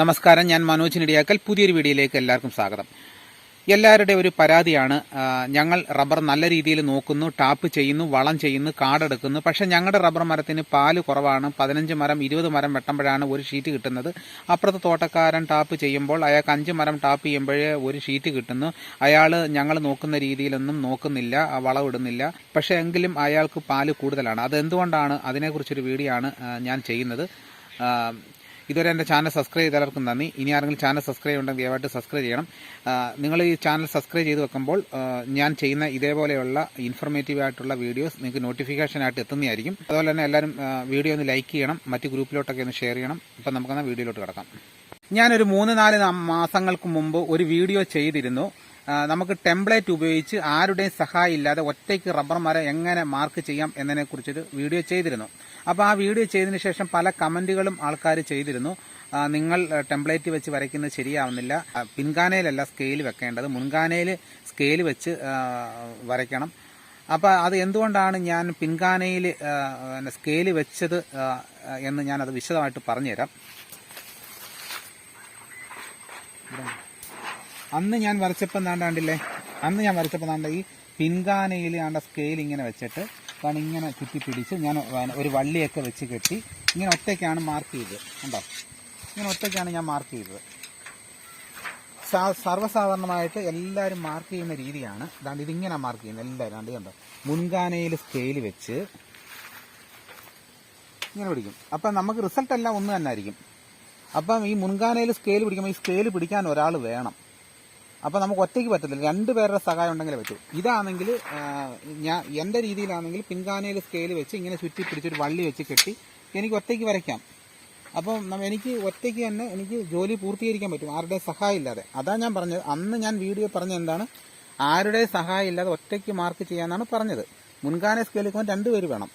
നമസ്കാരം ഞാൻ മനോജ് നെടിയാക്കൽ. പുതിയൊരു വീഡിയോയിലേക്ക് എല്ലാവർക്കും സ്വാഗതം. എല്ലാവരുടെ ഒരു പരാതിയാണ് ഞങ്ങൾ റബ്ബർ നല്ല രീതിയിൽ നോക്കുന്നു ടാപ്പ് ചെയ്യുന്നു വളം ചെയ്യുന്നു കാടെടുക്കുന്നു. പക്ഷേ ഞങ്ങളുടെ റബ്ബർ മരത്തിന് പാൽ കുറവാണ്. പതിനഞ്ച് മരം ഇരുപത് മരം വെട്ടുമ്പോഴാണ് ഒരു ഷീറ്റ് കിട്ടുന്നത്. അപ്പുറത്ത് തോട്ടക്കാരൻ ടാപ്പ് ചെയ്യുമ്പോൾ അയാൾക്ക് അഞ്ച് മരം ടാപ്പ് ചെയ്യുമ്പോഴേ ഒരു ഷീറ്റ് കിട്ടുന്നു. അയാൾ ഞങ്ങൾ നോക്കുന്ന രീതിയിലൊന്നും നോക്കുന്നില്ല വളവിടുന്നില്ല പക്ഷേ എങ്കിലും അയാൾക്ക് പാൽ കൂടുതലാണ്. അതെന്തുകൊണ്ടാണ് അതിനെക്കുറിച്ചൊരു വീഡിയോ ആണ് ഞാൻ ചെയ്യുന്നത്? ഇതുവരെ എന്റെ ചാനൽ സബ്സ്ക്രൈബ് ചെയ്തവർക്കും നന്ദി. ഇനി ആരെങ്കിലും ചാനൽ സബ്സ്ക്രൈബ് ഉണ്ടെങ്കിൽ ദയവായിട്ട് സബ്സ്ക്രൈബ് ചെയ്യണം. നിങ്ങൾ ഈ ചാനൽ സബ്സ്ക്രൈബ് ചെയ്ത് വെക്കുമ്പോൾ ഞാൻ ചെയ്യുന്ന ഇതേപോലെയുള്ള ഇൻഫർമേറ്റീവ് ആയിട്ടുള്ള വീഡിയോസ് നിങ്ങൾക്ക് നോട്ടിഫിക്കേഷനായിട്ട് എത്തുന്നതായിരിക്കും. അതുപോലെ തന്നെ എല്ലാവരും വീഡിയോ ഒന്ന് ലൈക്ക് ചെയ്യണം. മറ്റ് ഗ്രൂപ്പിലോട്ടൊക്കെ ഒന്ന് ഷെയർ ചെയ്യണം. അപ്പം നമുക്കെന്നാൽ വീഡിയോയിലോട്ട് കിടക്കാം. ഞാനൊരു മൂന്ന് നാല് മാസങ്ങൾക്ക് മുമ്പ് ഒരു വീഡിയോ ചെയ്തിരുന്നു. നമുക്ക് ടെംപ്ലേറ്റ് ഉപയോഗിച്ച് ആരുടെയും സഹായം ഇല്ലാതെ ഒറ്റയ്ക്ക് റബ്ബർ മരം എങ്ങനെ മാർക്ക് ചെയ്യാം എന്നതിനെക്കുറിച്ചൊരു വീഡിയോ ചെയ്തിരുന്നു. അപ്പോൾ ആ വീഡിയോ ചെയ്തതിന് ശേഷം പല കമന്റുകളും ആൾക്കാർ ചെയ്തിരുന്നു. നിങ്ങൾ ടെംപ്ലേറ്റ് വെച്ച് വരയ്ക്കുന്നത് ശരിയാവുന്നില്ല. പിൻഗാനയിലല്ല സ്കെയിൽ വെക്കേണ്ടത്. മുൻകാനയിൽ സ്കെയിൽ വെച്ച് വരയ്ക്കണം. അപ്പോൾ അത് എന്തുകൊണ്ടാണ് ഞാൻ പിൻകാനയിൽ സ്കെയിൽ വെച്ചത് എന്ന് ഞാനത് വിശദമായിട്ട് പറഞ്ഞുതരാം. അന്ന് ഞാൻ വരച്ചപ്പോൾ എന്താണ്ടാണ്ടില്ലേ അന്ന് ഞാൻ വരച്ചപ്പോൾ എന്താണ്ട് ഈ പിൻകാനയിൽ ആണ്ട സ്കെയിൽ ഇങ്ങനെ വെച്ചിട്ട് കാരണം ഇങ്ങനെ ചുറ്റി പിടിച്ച് ഞാൻ ഒരു വള്ളിയൊക്കെ വെച്ച് കെട്ടി ഇങ്ങനെ ഒറ്റയ്ക്കാണ് മാർക്ക് ചെയ്തത്. കണ്ടോ? ഇങ്ങനെ ഒറ്റയ്ക്കാണ് ഞാൻ മാർക്ക് ചെയ്തത്. സർവസാധാരണമായിട്ട് എല്ലാവരും മാർക്ക് ചെയ്യുന്ന രീതിയാണ്. അതാണ്ട് ഇതിങ്ങനെ മാർക്ക് ചെയ്യുന്നത്. എല്ലാവരും അത് കണ്ടോ? മുൻകാനയിൽ സ്കെയിൽ വെച്ച് ഇങ്ങനെ പിടിക്കും. അപ്പം നമുക്ക് റിസൾട്ട് എല്ലാം ഒന്ന് തന്നെ ആയിരിക്കും. അപ്പം ഈ മുൻകാനയിൽ സ്കെയിൽ പിടിക്കുമ്പോൾ ഈ സ്കെയിൽ പിടിക്കാൻ ഒരാൾ വേണം. അപ്പം നമുക്ക് ഒറ്റയ്ക്ക് പറ്റത്തില്ല. രണ്ട് പേരുടെ സഹായം ഉണ്ടെങ്കിലേ പറ്റൂ. ഇതാണെങ്കിൽ ഞാൻ എന്റെ രീതിയിലാണെങ്കിൽ പിൻകാനയിൽ സ്കെയിൽ വെച്ച് ഇങ്ങനെ ചുറ്റി പിടിച്ചൊരു വള്ളി വെച്ച് കെട്ടി എനിക്ക് ഒറ്റയ്ക്ക് വരയ്ക്കാം. അപ്പം എനിക്ക് ഒറ്റയ്ക്ക് തന്നെ എനിക്ക് ജോലി പൂർത്തീകരിക്കാൻ പറ്റും. ആരുടെ സഹായം ഇല്ലാതെ. അതാ ഞാൻ പറഞ്ഞത്. അന്ന് ഞാൻ വീഡിയോ പറഞ്ഞ എന്താണ്? ആരുടെ സഹായം ഇല്ലാതെ ഒറ്റയ്ക്ക് മാർക്ക് ചെയ്യാനാണ് പറഞ്ഞത്. മുൻകാന സ്കെയിലിൽ പോകാൻ രണ്ടുപേര് വേണം.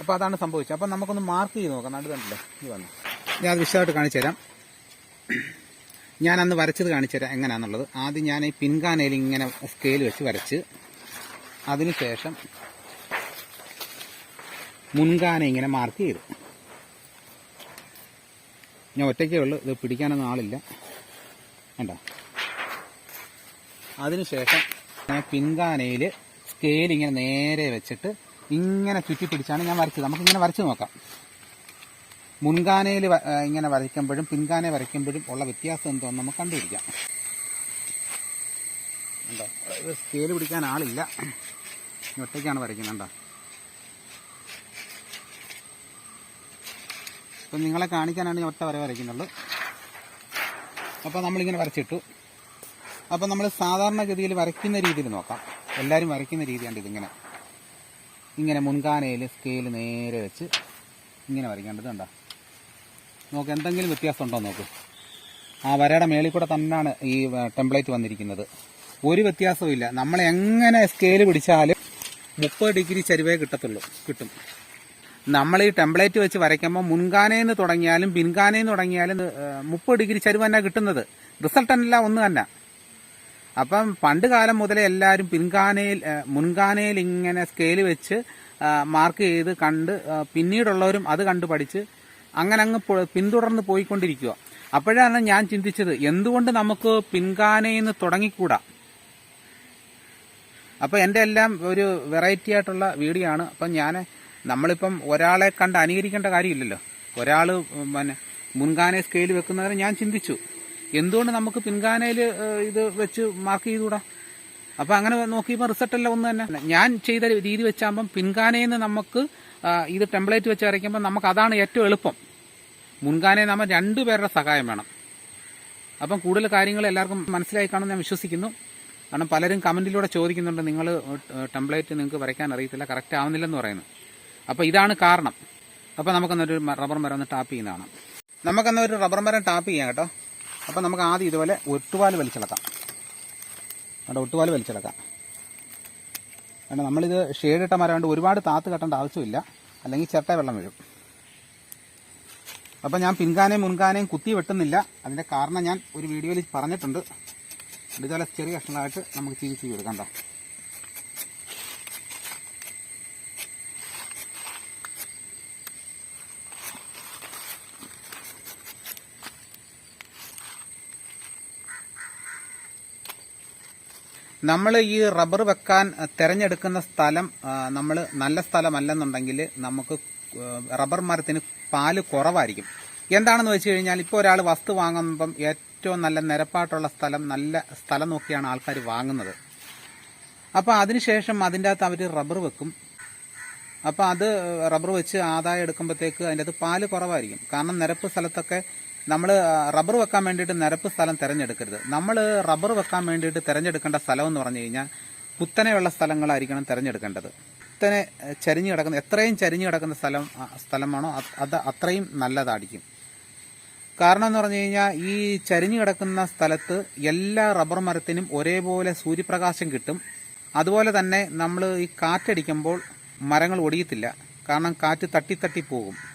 അപ്പോൾ അതാണ് സംഭവിച്ചത്. അപ്പം നമുക്കൊന്ന് മാർക്ക് ചെയ്ത് നോക്കാം. നടു കണ്ടില്ലേ? ഇത് വന്നു. ഞാൻ അത് വിശദമായിട്ട് കാണിച്ചു തരാം ഞാൻ അന്ന് വരച്ചത് കാണിച്ചു തരാം എങ്ങനെയാണെന്നുള്ളത് ആദ്യം ഞാൻ ഈ പിൻകാനയിൽ ഇങ്ങനെ സ്കെയിൽ വെച്ച് വരച്ച് അതിനുശേഷം മുൻകാന ഇങ്ങനെ മാർക്ക് ചെയ്തു. ഞാൻ ഒറ്റയ്ക്കേ ഉള്ളൂ ഇത് പിടിക്കാനൊന്നും ആളില്ല. കണ്ടോ? അതിനുശേഷം ഞാൻ പിൻകാനയിൽ സ്കെയിൽ ഇങ്ങനെ നേരെ വെച്ചിട്ട് ഇങ്ങനെ ചുറ്റി പിടിച്ചാണ് ഞാൻ വരച്ചത്. നമുക്കിങ്ങനെ വരച്ച് നോക്കാം. മുൻകാനയിൽ ഇങ്ങനെ വരയ്ക്കുമ്പോഴും പിൻകാനെ വരയ്ക്കുമ്പോഴും ഉള്ള വ്യത്യാസം എന്തോന്ന് നമുക്ക് കണ്ടുപിടിക്കാം. ഉണ്ടോ സ്കെയിൽ പിടിക്കാൻ ആളില്ല. ഒറ്റയ്ക്കാണ് വരയ്ക്കുന്നത് അപ്പം നിങ്ങളെ കാണിക്കാനാണ് ഞാൻ ഒറ്റ വര വരയ്ക്കുന്നുള്ളൂ. അപ്പോൾ നമ്മളിങ്ങനെ വരച്ചിട്ടു. അപ്പോൾ നമ്മൾ സാധാരണഗതിയിൽ വരയ്ക്കുന്ന രീതിയിൽ നോക്കാം. എല്ലാവരും വരയ്ക്കുന്ന രീതിയാണ് ഇതിങ്ങനെ. ഇങ്ങനെ മുൻകാനയിൽ സ്കെയിൽ നേരെ വെച്ച് ഇങ്ങനെ വരയ്ക്കേണ്ടത് കണ്ടോ? നോക്ക് എന്തെങ്കിലും വ്യത്യാസം ഉണ്ടോ നോക്ക്. ആ വരയുടെ മേളിൽ കൂടെ തന്നെയാണ് ഈ ടെംപ്ലേറ്റ് വന്നിരിക്കുന്നത്. ഒരു വ്യത്യാസവും ഇല്ല. നമ്മൾ എങ്ങനെ സ്കെയിൽ പിടിച്ചാലും മുപ്പത് ഡിഗ്രി ചരിവേ കിട്ടത്തുള്ളൂ കിട്ടും. നമ്മൾ ഈ ടെംപ്ലേറ്റ് വെച്ച് വരയ്ക്കുമ്പോൾ മുൻഗാനേന്ന് തുടങ്ങിയാലും പിൻഗാനേന്ന് തുടങ്ങിയാലും മുപ്പത് ഡിഗ്രി ചരിവ് തന്നെ കിട്ടുന്നത്. റിസൾട്ട് എല്ലാം ഒന്ന് തന്നെ അപ്പം പണ്ട് കാലം മുതലേ എല്ലാവരും പിൻകാനയിൽ മുൻകാനയിൽ ഇങ്ങനെ സ്കെയിൽ വെച്ച് മാർക്ക് ചെയ്ത് കണ്ട് പിന്നീടുള്ളവരും അത് കണ്ട് പഠിച്ച് അങ്ങനെ അങ്ങ് പിന്തുടർന്ന് പോയിക്കൊണ്ടിരിക്കുക അപ്പോഴാണ് ഞാൻ ചിന്തിച്ചത് എന്തുകൊണ്ട് നമുക്ക് പിൻകാനയിൽ നിന്ന് തുടങ്ങിക്കൂടാ? അപ്പോൾ എന്റെ എല്ലാം ഒരു വെറൈറ്റി ആയിട്ടുള്ള വീഡിയോ ആണ് അപ്പം ഞാൻ നമ്മളിപ്പം ഒരാളെ കണ്ട് അനുകരിക്കേണ്ട കാര്യമില്ലല്ലോ. ഒരാൾ പിന്നെ മുൻഗാനെ സ്കെയിൽ വെക്കുന്നതിന് ഞാൻ ചിന്തിച്ചു. എന്തുകൊണ്ട് നമുക്ക് പിൻകാനയിൽ ഇത് വെച്ച് മാർക്ക് ചെയ്തുകൂടാ? അപ്പം അങ്ങനെ നോക്കിയപ്പോൾ റിസൾട്ട് എല്ലാം ഒന്ന് തന്നെ. ഞാൻ ചെയ്ത രീതി വെച്ചാകുമ്പം പിൻകാനയിൽ നിന്ന് നമുക്ക് ഇത് ടെംപ്ലേറ്റ് വെച്ച് വരയ്ക്കുമ്പോൾ നമുക്ക് അതാണ് ഏറ്റവും എളുപ്പം. മുൻകാനേ നമ്മൾ രണ്ടുപേരുടെ സഹായം വേണം. അപ്പം കൂടുതൽ കാര്യങ്ങൾ എല്ലാവർക്കും മനസ്സിലായി കാണുമെന്ന് ഞാൻ വിശ്വസിക്കുന്നു. കാരണം പലരും കമന്റിലൂടെ ചോദിക്കുന്നുണ്ട് നിങ്ങൾ ടെംപ്ലേറ്റ് നിങ്ങൾക്ക് വരയ്ക്കാൻ അറിയത്തില്ല കറക്റ്റ് ആവുന്നില്ലെന്ന് പറയുന്നു. അപ്പോൾ ഇതാണ് കാരണം. അപ്പോൾ നമുക്കൊന്നൊരു റബ്ബർ മരം ഒന്ന് ടാപ്പ് ചെയ്യുന്നതാണ് നമുക്കെന്നൊരു റബ്ബർ മരം ടാപ്പ് ചെയ്യാം കേട്ടോ. അപ്പോൾ നമുക്ക് ആദ്യം ഇതുപോലെ ഒട്ടുപാൽ വലിച്ചിളക്കാം അവിടെ ഒട്ടുപാൽ വലിച്ചിളക്കാം കാരണം നമ്മളിത് ഷെയ്ഡിട്ട മരം കൊണ്ട് ഒരുപാട് താത്ത് കെട്ടേണ്ട ആവശ്യമില്ല. അല്ലെങ്കിൽ ചിരട്ട വെള്ളം വരും അപ്പം ഞാൻ പിൻകാനയും മുൻകാനയും കുത്തി വെട്ടുന്നില്ല. അതിന്റെ കാരണം ഞാൻ ഒരു വീഡിയോയിൽ പറഞ്ഞിട്ടുണ്ട്. ഇതുപോലെ ചെറിയ കഷ്ണങ്ങളായിട്ട് നമുക്ക് ചീവി ചീവി എടുക്കാം കേട്ടോ നമ്മൾ ഈ റബ്ബർ വെക്കാൻ തിരഞ്ഞെടുക്കുന്ന സ്ഥലം നമ്മൾ നല്ല സ്ഥലമല്ലെന്നുണ്ടെങ്കിൽ നമുക്ക് റബ്ബർ മരത്തിന് പാൽ കുറവായിരിക്കും. എന്താണെന്ന് വെച്ച് കഴിഞ്ഞാൽ ഇപ്പോൾ ഒരാൾ വസ്തു വാങ്ങുമ്പം ഏറ്റവും നല്ല നിരപ്പായിട്ടുള്ള സ്ഥലം നല്ല സ്ഥലം നോക്കിയാണ് ആൾക്കാർ വാങ്ങുന്നത്. അപ്പോൾ അതിനുശേഷം അതിന്റെ അകത്ത് അവർ റബ്ബർ വെക്കും. അപ്പോൾ അത് റബ്ബർ വെച്ച് ആദായം എടുക്കുമ്പോഴത്തേക്ക് അതിന്റെ അകത്ത് പാൽ കുറവായിരിക്കും. കാരണം നിരപ്പ് സ്ഥലത്തൊക്കെ നമ്മൾ റബ്ബർ വെക്കാൻ വേണ്ടിയിട്ട് നിരപ്പ് സ്ഥലം തിരഞ്ഞെടുക്കരുത്. നമ്മൾ റബ്ബർ വെക്കാൻ വേണ്ടിയിട്ട് തിരഞ്ഞെടുക്കേണ്ട സ്ഥലം എന്ന് പറഞ്ഞു കഴിഞ്ഞാൽ കുത്തനെയുള്ള സ്ഥലങ്ങളായിരിക്കണം തിരഞ്ഞെടുക്കേണ്ടത്. കുത്തനെ ചരിഞ്ഞു കിടക്കുന്ന എത്രയും ചരിഞ്ഞു കിടക്കുന്ന സ്ഥലം സ്ഥലമാണോ അത് അത്രയും നല്ലതായിരിക്കും. കാരണം എന്ന് പറഞ്ഞു കഴിഞ്ഞാൽ ഈ ചരിഞ്ഞു കിടക്കുന്ന സ്ഥലത്ത് എല്ലാ റബ്ബർ മരത്തിനും ഒരേപോലെ സൂര്യപ്രകാശം കിട്ടും. അതുപോലെ തന്നെ നമ്മൾ ഈ കാറ്റടിക്കുമ്പോൾ മരങ്ങൾ ഒടിയത്തില്ല. കാരണം കാറ്റ് തട്ടി തട്ടി പോകും.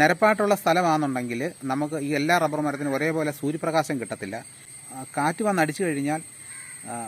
നിരപ്പായിട്ടുള്ള സ്ഥലമാണെന്നുണ്ടെങ്കിൽ നമുക്ക് ഈ എല്ലാ റബ്ബർ മരത്തിനും ഒരേപോലെ സൂര്യപ്രകാശം കിട്ടത്തില്ല. കാറ്റ് വന്ന് അടിച്ചു കഴിഞ്ഞാൽ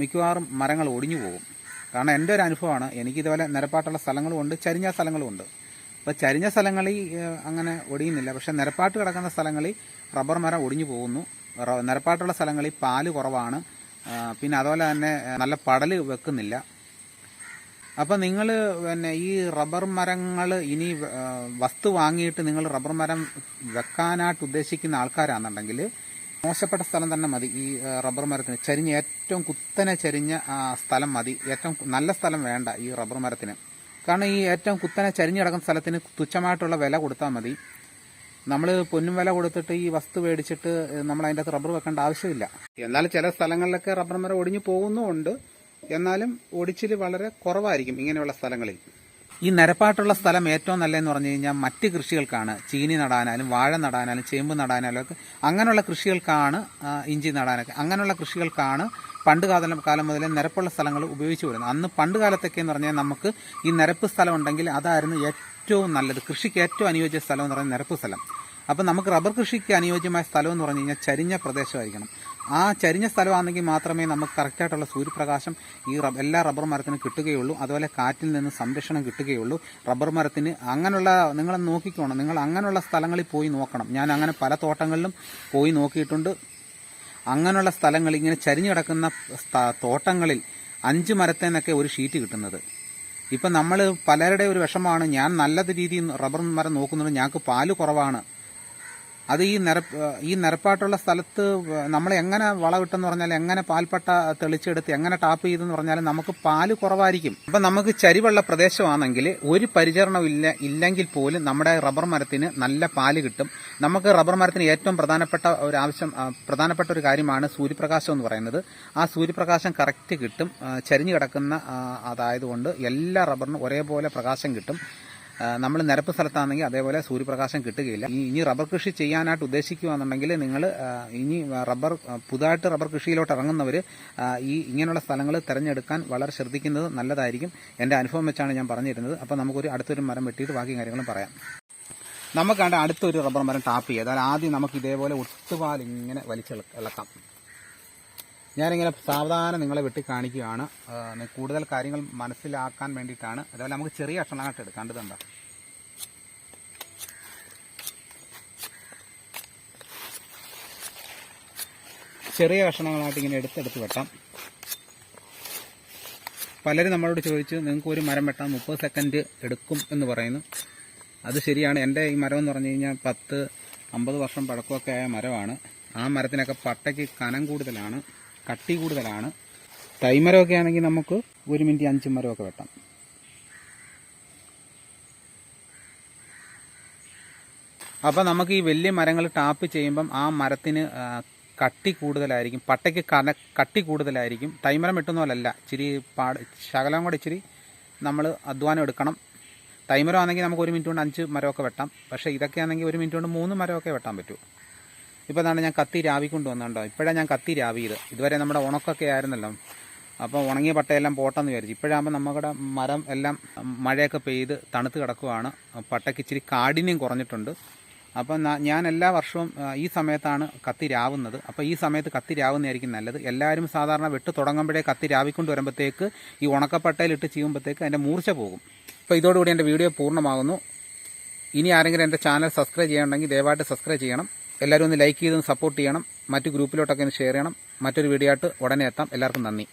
മിക്കവാറും മരങ്ങൾ ഒടിഞ്ഞു പോകും. കാരണം എന്റെ ഒരു അനുഭവമാണ് എനിക്കിതുപോലെ നിരപ്പാട്ടുള്ള സ്ഥലങ്ങളും ഉണ്ട് ചരിഞ്ഞ സ്ഥലങ്ങളും ഉണ്ട്. അപ്പോൾ ചരിഞ്ഞ സ്ഥലങ്ങളിൽ അങ്ങനെ ഒടിയുന്നില്ല. പക്ഷേ നിരപ്പാട്ട് കിടക്കുന്ന സ്ഥലങ്ങളിൽ റബ്ബർ മരം ഒടിഞ്ഞു പോകുന്നു. നിരപ്പാട്ടുള്ള സ്ഥലങ്ങളിൽ പാൽ കുറവാണ്. പിന്നെ അതുപോലെ തന്നെ നല്ല പടൽ വെക്കുന്നില്ല. അപ്പം നിങ്ങൾ പിന്നെ ഈ റബ്ബർ മരങ്ങൾ ഇനി വസ്തു വാങ്ങിയിട്ട് നിങ്ങൾ റബ്ബർ മരം വെക്കാനായിട്ട് ഉദ്ദേശിക്കുന്ന ആൾക്കാരാണെന്നുണ്ടെങ്കിൽ മോശപ്പെട്ട സ്ഥലം തന്നെ മതി ഈ റബ്ബർ മരത്തിന്. ചരിഞ്ഞ് ഏറ്റവും കുത്തനെ ചരിഞ്ഞ സ്ഥലം മതി. ഏറ്റവും നല്ല സ്ഥലം വേണ്ട ഈ റബ്ബർ മരത്തിന്. കാരണം ഈ ഏറ്റവും കുത്തനെ ചരിഞ്ഞ് കിടക്കുന്ന സ്ഥലത്തിന് തുച്ഛമായിട്ടുള്ള വില കൊടുത്താൽ മതി. നമ്മൾ പൊന്നും വില കൊടുത്തിട്ട് ഈ വസ്തു മേടിച്ചിട്ട് നമ്മൾ അതിന്റെ അകത്ത് റബ്ബർ വെക്കേണ്ട ആവശ്യമില്ല. എന്നാൽ ചില സ്ഥലങ്ങളിലൊക്കെ റബ്ബർ മരം ഒടിഞ്ഞു പോകുന്നുമുണ്ട്. എന്നാലും ഒടിച്ചിൽ വളരെ കുറവായിരിക്കും ഇങ്ങനെയുള്ള സ്ഥലങ്ങളിൽ. ഈ നിരപ്പായിട്ടുള്ള സ്ഥലം ഏറ്റവും നല്ലതെന്ന് പറഞ്ഞു കഴിഞ്ഞാൽ മറ്റ് കൃഷികൾക്കാണ്. ചീനി നടാനാലും വാഴ നടാനാലും ചേമ്പ് നടാനാലും ഒക്കെ അങ്ങനെയുള്ള കൃഷികൾക്കാണ് ഇഞ്ചി നടാനൊക്കെ. അങ്ങനെയുള്ള കൃഷികൾക്കാണ് പണ്ട് കാലം കാലം മുതലേ നിരപ്പുള്ള സ്ഥലങ്ങൾ ഉപയോഗിച്ചു വരുന്നത്. അന്ന് പണ്ട് കാലത്തൊക്കെ എന്ന് പറഞ്ഞാൽ നമുക്ക് ഈ നിരപ്പ് സ്ഥലം ഉണ്ടെങ്കിൽ അതായിരുന്നു ഏറ്റവും നല്ലത്. കൃഷിക്ക് ഏറ്റവും അനുയോജ്യ സ്ഥലം എന്ന് പറയുന്നത് നിരപ്പ് സ്ഥലം. അപ്പം നമുക്ക് റബ്ബർ കൃഷിക്ക് അനുയോജ്യമായ സ്ഥലം എന്ന് പറഞ്ഞു കഴിഞ്ഞാൽ ചരിഞ്ഞ പ്രദേശമായിരിക്കണം. ആ ചരിഞ്ഞ സ്ഥലമാണെങ്കിൽ മാത്രമേ നമുക്ക് കറക്റ്റായിട്ടുള്ള സൂര്യപ്രകാശം ഈ എല്ലാ റബ്ബർ മരത്തിനും കിട്ടുകയുള്ളൂ. അതുപോലെ കാറ്റിൽ നിന്ന് സംരക്ഷണം കിട്ടുകയുള്ളൂ. റബ്ബർ മരത്തിന് അങ്ങനെയുള്ള നിങ്ങൾ നോക്കിക്കോണം. നിങ്ങൾ അങ്ങനെയുള്ള സ്ഥലങ്ങളിൽ പോയി നോക്കണം. ഞാൻ അങ്ങനെ പല തോട്ടങ്ങളിലും പോയി നോക്കിയിട്ടുണ്ട്. അങ്ങനെയുള്ള സ്ഥലങ്ങൾ ഇങ്ങനെ ചരിഞ്ഞു കിടക്കുന്ന തോട്ടങ്ങളിൽ അഞ്ച് മരത്തേന്നൊക്കെ ഒരു ഷീറ്റ് കിട്ടുന്നത്. ഇപ്പം നമ്മൾ പലരുടെ ഒരു വിഷമാണ് ഞാൻ നല്ല രീതിയിൽ റബ്ബർ മരം നോക്കുന്നുണ്ട് ഞങ്ങൾക്ക് പാൽ കുറവാണ്. അത് ഈ നിരപ്പ് ഈ നിരപ്പായിട്ടുള്ള സ്ഥലത്ത് നമ്മൾ എങ്ങനെ വളമിട്ടെന്ന് പറഞ്ഞാൽ എങ്ങനെ പാൽപ്പട്ട തെളിച്ചെടുത്ത് എങ്ങനെ ടാപ്പ് ചെയ്തെന്ന് പറഞ്ഞാൽ നമുക്ക് പാൽ കുറവായിരിക്കും. അപ്പം നമുക്ക് ചരിവുള്ള പ്രദേശമാണെങ്കിൽ ഒരു പരിചരണം ഇല്ല ഇല്ലെങ്കിൽ പോലും നമ്മുടെ റബ്ബർ മരത്തിന് നല്ല പാൽ കിട്ടും. നമുക്ക് റബ്ബർ മരത്തിന് ഏറ്റവും പ്രധാനപ്പെട്ട ഒരു ആവശ്യം പ്രധാനപ്പെട്ട ഒരു കാര്യമാണ് സൂര്യപ്രകാശം എന്ന് പറയുന്നത്. ആ സൂര്യപ്രകാശം കറക്റ്റ് കിട്ടും. ചരിഞ്ഞു കിടക്കുന്ന അതായത് കൊണ്ട് എല്ലാ റബ്ബറിനും ഒരേപോലെ പ്രകാശം കിട്ടും. നമ്മൾ നിരപ്പ് സ്ഥലത്താണെങ്കിൽ അതേപോലെ സൂര്യപ്രകാശം കിട്ടുകയില്ല. ഇനി റബ്ബർ കൃഷി ചെയ്യാനായിട്ട് ഉദ്ദേശിക്കുകയാണെന്നുണ്ടെങ്കിൽ നിങ്ങൾ ഇനി റബ്ബർ പുതുതായിട്ട് റബ്ബർ കൃഷിയിലോട്ട് ഇറങ്ങുന്നവർ ഈ ഇങ്ങനെയുള്ള സ്ഥലങ്ങൾ തിരഞ്ഞെടുക്കാൻ വളരെ ശ്രദ്ധിക്കുന്നത് നല്ലതായിരിക്കും. എന്റെ അനുഭവം വെച്ചാണ് ഞാൻ പറഞ്ഞിരുന്നത്. അപ്പോൾ നമുക്കൊരു അടുത്തൊരു മരം വെട്ടിയിട്ട് ബാക്കി കാര്യങ്ങളും പറയാം. നമുക്കാണ്ട് അടുത്തൊരു റബ്ബർ മരം ടാപ്പ് ചെയ്യാം. അതായത് ആദ്യം നമുക്ക് ഇതേപോലെ ഒട്ടുപാൽ ഇങ്ങനെ വലിച്ചിളക്കാം ഞാനിങ്ങനെ സാവധാനം നിങ്ങളെ വെട്ടി കാണിക്കുകയാണ്. കൂടുതൽ കാര്യങ്ങൾ മനസ്സിലാക്കാൻ വേണ്ടിയിട്ടാണ്. അതേപോലെ നമുക്ക് ചെറിയ കഷ്ണങ്ങളായിട്ട് എടുക്കാണ്ട് തന്നെ ചെറിയ കഷ്ണങ്ങളായിട്ട് ഇങ്ങനെ എടുത്തെടുത്ത് വെട്ടാം. പലരും നമ്മളോട് ചോദിച്ചു നിങ്ങൾക്ക് ഒരു മരം വെട്ടാൻ മുപ്പത് സെക്കൻഡ് എടുക്കും എന്ന് പറയുന്നു. അത് ശരിയാണ്. എന്റെ ഈ മരം എന്ന് പറഞ്ഞു കഴിഞ്ഞാൽ പത്ത് അമ്പത് വർഷം പഴക്കമൊക്കെ ആയ മരമാണ്. ആ മരത്തിനൊക്കെ പട്ടയ്ക്ക് കനം കൂടുതലാണ്. കട്ടി കൂടുതലാണ്. തൈമരമൊക്കെ ആണെങ്കിൽ നമുക്ക് ഒരു മിനിറ്റ് അഞ്ച് മരമൊക്കെ വെട്ടാം. അപ്പോൾ നമുക്ക് ഈ വലിയ മരങ്ങൾ ടാപ്പ് ചെയ്യുമ്പം ആ മരത്തിന് കട്ടി കൂടുതലായിരിക്കും പട്ടയ്ക്ക് കന കട്ടി കൂടുതലായിരിക്കും. തൈമരം വെട്ടുന്ന പോലല്ല ഇച്ചിരി പാട് ശകലം കൂടെ ഇച്ചിരി നമ്മൾ അധ്വാനം എടുക്കണം. തൈമരം ആണെങ്കിൽ നമുക്ക് ഒരു മിനിറ്റ് കൊണ്ട് അഞ്ച് മരമൊക്കെ വെട്ടാം. പക്ഷേ ഇതൊക്കെ ആണെങ്കിൽ ഒരു മിനിറ്റ് കൊണ്ട് മൂന്ന് മരമൊക്കെ വെട്ടാൻ പറ്റൂ. ഇപ്പോൾ എന്താണ് ഞാൻ കത്തി രാവിക്കൊണ്ട് വന്നുണ്ടോ? ഇപ്പോഴാണ് ഞാൻ കത്തി രാവിയത്. ഇതുവരെ നമ്മുടെ ഉണക്കൊക്കെ ആയിരുന്നല്ലോ. അപ്പോൾ ഉണങ്ങിയ പട്ടയെല്ലാം പോട്ടെന്ന് വിചാരിച്ചു. ഇപ്പോഴാകുമ്പോൾ നമ്മുടെ മരം എല്ലാം മഴയൊക്കെ പെയ്ത് തണുത്ത് കിടക്കുവാണ്. പട്ടയ്ക്ക് ഇച്ചിരി കാഠിന്യം കുറഞ്ഞിട്ടുണ്ട്. അപ്പം ഞാൻ എല്ലാ വർഷവും ഈ സമയത്താണ് കത്തി രാവുന്നത്. അപ്പോൾ ഈ സമയത്ത് കത്തി രാവുന്നതായിരിക്കും നല്ലത്. എല്ലാവരും സാധാരണ വെട്ട് തുടങ്ങുമ്പോഴേ കത്തി രാവിക്കൊണ്ട് വരുമ്പോഴത്തേക്ക് ഈ ഉണക്കപ്പട്ടയിലിട്ട് ചെയ്യുമ്പോഴത്തേക്ക് അതിന്റെ മൂർച്ച പോകും. അപ്പോൾ ഇതോടുകൂടി എന്റെ വീഡിയോ പൂർണമാകുന്നു. ഇനി ആരെങ്കിലും എന്റെ ചാനൽ സബ്സ്ക്രൈബ് ചെയ്യണമെങ്കിൽ ദയവായിട്ട് സബ്സ്ക്രൈബ് ചെയ്യണം. എല്ലാവരും ഒന്ന് ലൈക്ക് ചെയ്ത് സപ്പോർട്ട് ചെയ്യണം. മറ്റു ഗ്രൂപ്പിലോട്ടൊക്കെ ഒന്ന് ഷെയർ ചെയ്യണം. മറ്റൊരു വീഡിയോ ആയിട്ട് ഉടനെ എത്താം. എല്ലാവർക്കും നന്ദി.